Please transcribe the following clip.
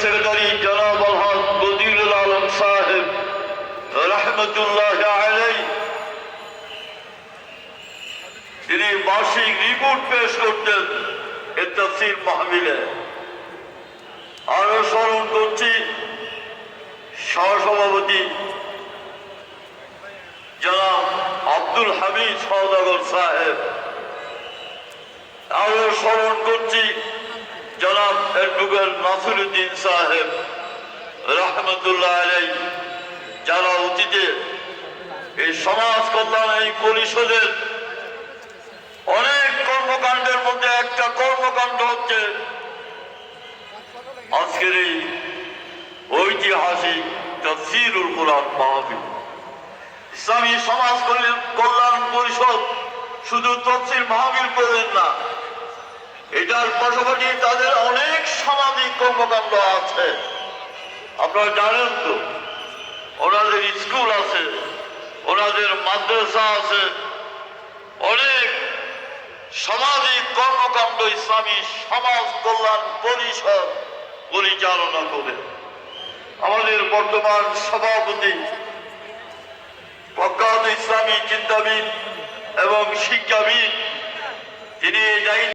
Secretary জনাব আলহাজ বদিউল আলম সাহেব, রহমতুল্লাহ তিনি বার্ষিক রিপোর্ট পেশ করতেন এ তফসির মাহমিলে আরও স্মরণ করছি, সহসভাপতি জনাব আব্দুল হামিদ সৌদাগর সাহেব। আরও স্মরণ করছি জনাব অ্যাডভোকেট নাসিরুদ্দিন সাহেব, রহমতুল্লাহ আলাই যারা অতীতে এই সমাজ কল্যাণ এই পরিষদের অনেক কর্মকাণ্ডের মধ্যে একটা কর্মকাণ্ড হচ্ছে আজকের এই ঐতিহাসিক তফসিরুল কোরআন ইসলামী সমাজ কল্যাণ- কল্যাণ পরিষদ শুধু তফসির মাহফিল করলেন না এটার পাশাপাশি তাদের অনেক সামাজিক কর্মকাণ্ড আছে। আপনারা জানেন তো, ওনাদের স্কুল আছে, ওনাদের মাদ্রাসা আছে, অনেক সামাজিক কর্মকাণ্ড ইসলামী সমাজ কল্যাণ পরিষদ পরিচালনা করে। আমাদের বর্তমান সভাপতি, প্রখ্যাত ইসলামী চিন্তাবিদ এবং শিক্ষাবিদ, তিনি